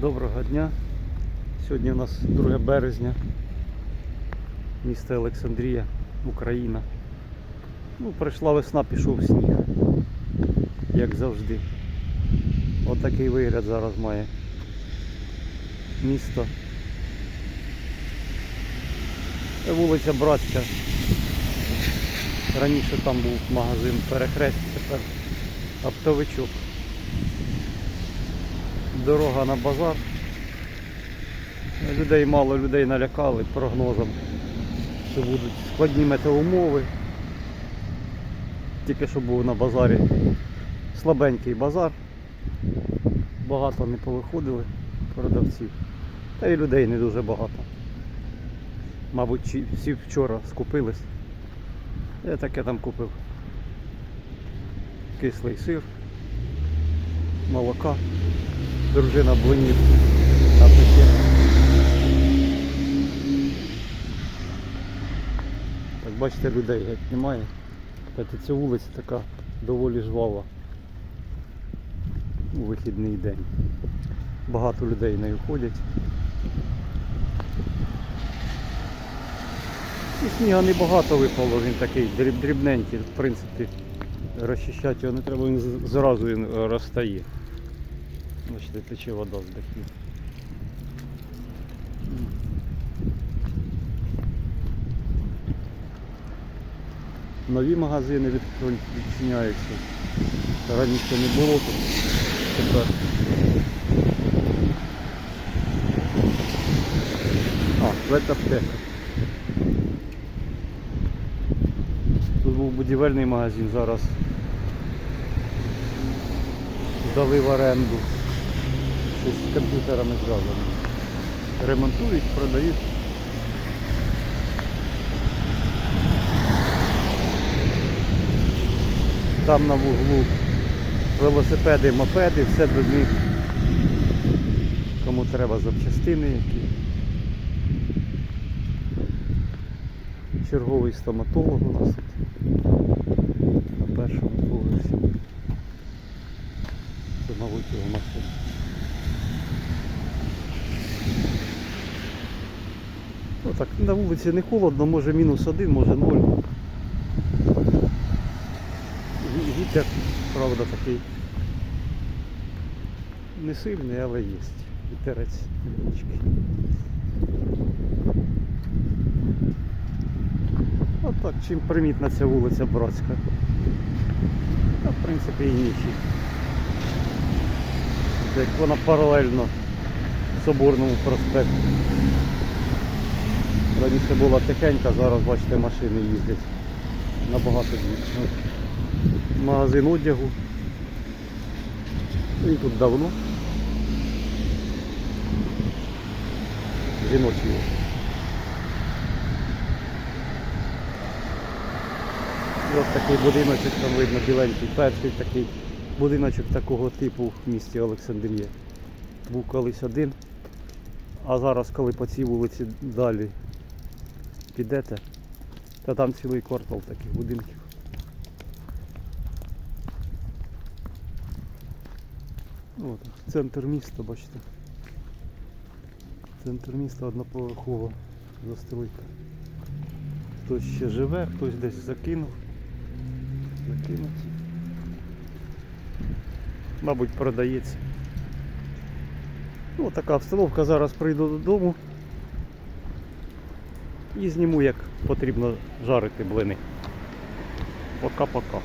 Доброго дня. Сьогодні у нас 2 березня. Місто Олександрія, Україна. Ну, прийшла весна, пішов сніг. Як завжди. Отакий вигляд зараз має місто. Вулиця Братська. Раніше там був магазин перехрест, тепер оптовичок. Дорога на базар. Людей мало, людей налякали прогнозом, що будуть складні метеоумови. Тільки що був на базарі слабенький базар. Багато не повиходили продавців. Та й людей не дуже багато. Мабуть, всі вчора скупились. Я таке там купив. Кислий сир, молока, дружина блинів напече. Так бачите, людей геть немає. Кстати, ця вулиця така доволі жвава у вихідний день. Багато людей нею ходять. І сніга небагато випало, він такий дріб- дрібненький, в принципі, розчищати його не треба, він зразу він е, розтає. Бачите, тече вода з. Нові магазини відчиняються. Раніше не було тут. Тепер. А, ветаптека. Тут був будівельний магазин, зараз здали в оренду. Щось з комп'ютерами зв'язано. Ремонтують, продають. Там на вуглу велосипеди, мопеди, все до них. Кому треба запчастини які. Черговий стоматолог у нас на першому поверсі. Це, мабуть, його машина. Так, на вулиці не холодно, може мінус один, може ноль. Ві- Вітер, правда, такий не сильний, але є. Вітерець невеличкий. Отак, чим примітна ця вулиця Братська. Та, в принципі, і нічі. Як вона паралельно Соборному проспекту. Раніше була тихенька, зараз бачите машини їздять набагато більше. Магазин одягу. Він тут давно. Жіночий. І Ось такий будиночок там видно біленький, перший такий будиночок такого типу в місті Олександрія. Був колись один, а зараз, коли по цій вулиці далі підете, то там цілий квартал таких будинків. От, центр міста, бачите. Центр міста одноповерхова застройка. Хтось ще живе, хтось десь закинув. Закинуть. Мабуть, продається. Ну, така обстановка. Зараз прийду додому і зніму, як потрібно жарити блини. Пока-пока.